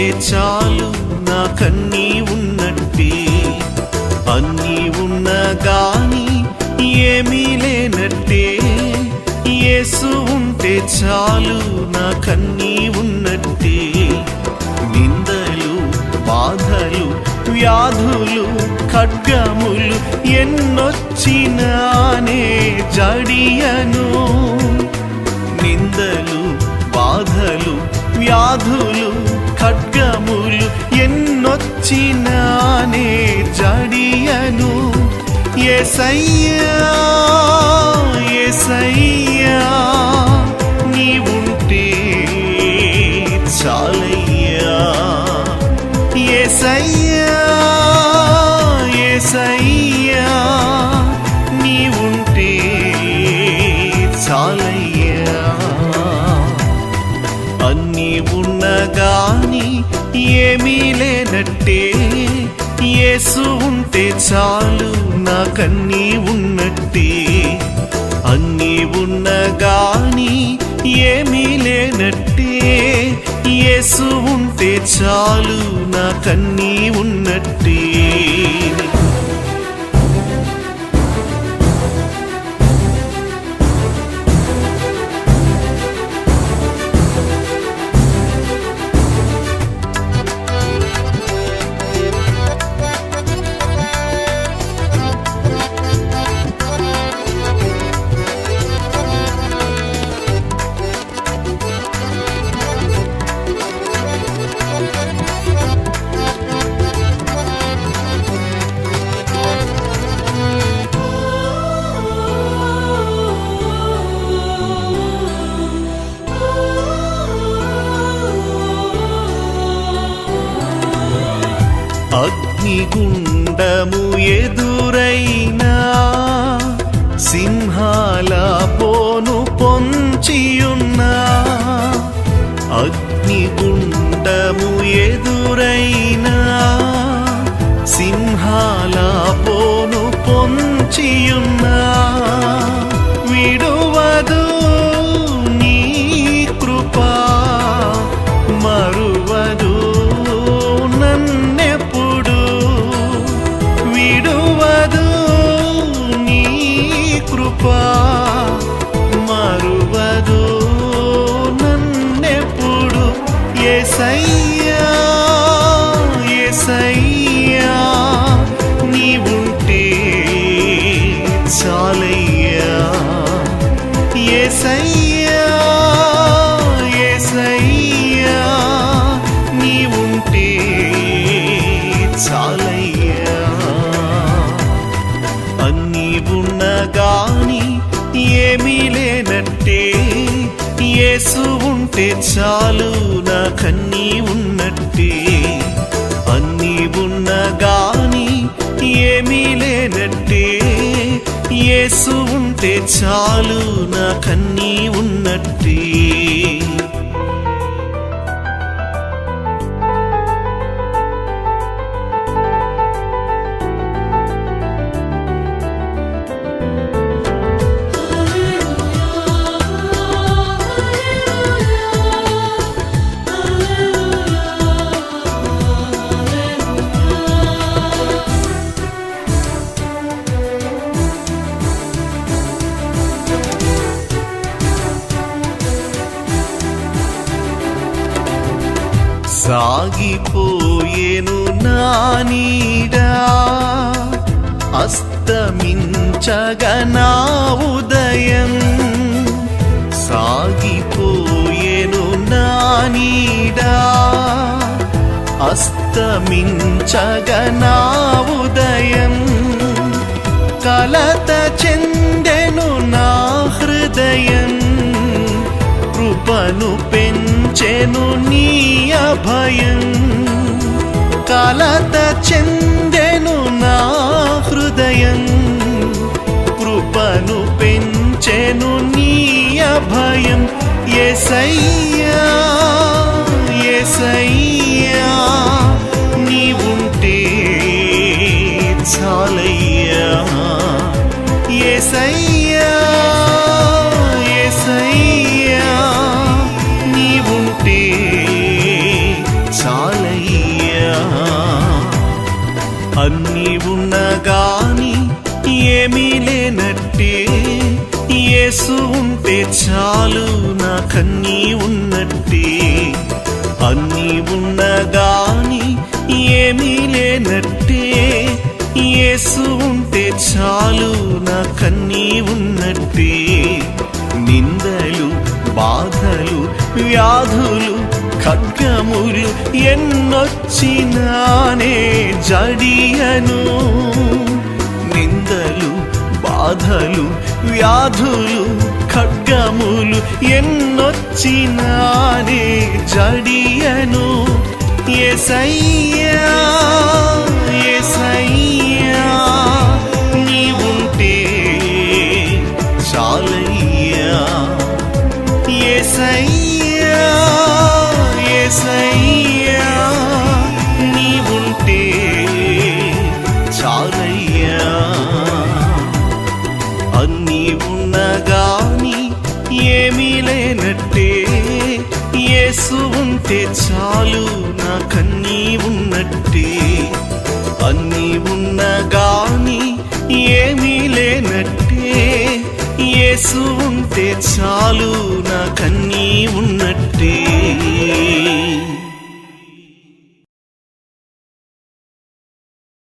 ఉంటే చాలు నాకన్నీ ఉన్నట్టే. అన్నీ ఉన్నగాని ఏమీ లేనట్టే. యేసు ఉంటే చాలు నాకన్నీ ఉన్నట్టే. నిందలు బాధలు వ్యాధులు ఖడ్గములు ఎన్నొచ్చినానే జడియను. నిందలు బాధలు వ్యాధులు ఎన్నొచ్చినానే జడియను. ఏసయ్యా ఏసయ్యా నీవుంటే చాలయ్యా. ఏసయ్యా ఏసయ్యా నీవుంటే చాలయ్యా. అన్నీ ఉన్నగాని ఏమీ లేనట్టే. యేసు ఉంటే చాలు నాకన్నీ ఉన్నట్టే. అన్నీ ఉన్నగాని ఏమీ లేనట్టే. యేసు ఉంటే చాలు నాకన్నీ ఉన్నట్టే. గుండము ఎదురైనా సింహాల పోను పొంచియున్నా. అగ్నిగుండము ఎదురైనా ఏసయ్య యేసు ఉంటే చాలు నాకన్నీ ఉన్నట్టే. అన్నీ ఉన్నగాని ఏమీ లేనట్టే. యేసు ఉంటే చాలు నాకన్నీ ఉన్నట్టే. ఆగిపోయేను నానీడా అస్తమించగనా ఉదయం. సాగిపోయేను నా నీడా. పెంచెను నీ అభయం. కలత చెందెను నా హృదయం. కృపను పెంచెను నీ అభయం. ఎసయ్యా ఎసయ్యా అన్నీ ఉన్నగాని ఏమీ లేనట్టే. యేసు ఉంటే చాలు నాకన్నీ ఉన్నట్టే. అన్నీ ఉన్నగాని ఏమీ లేనట్టే. యేసు ఉంటే చాలు నాకన్నీ ఉన్నట్టే. నిందలు బాధలు వ్యాధులు ఖడ్గములు ఎన్నొచ్చినానే జడియను. నిందలు బాధలు వ్యాధులు ఖడ్గములు ఎన్నొచ్చినానే జడియను. ఎసయ్యా ఎసయ్యా నీవుంటే చాలయ్యా. ఎసయ్యా అన్నీ ఉన్నగాని ఏమీ లేనట్టే. యేసు ఉంటే చాలు నాకన్నీ ఉన్నట్టే. అన్నీ ఉన్నగాని ఏమీ లేనట్టే. యేసు ఉంటే చాలు నాకన్నీ ఉన్నట్టే.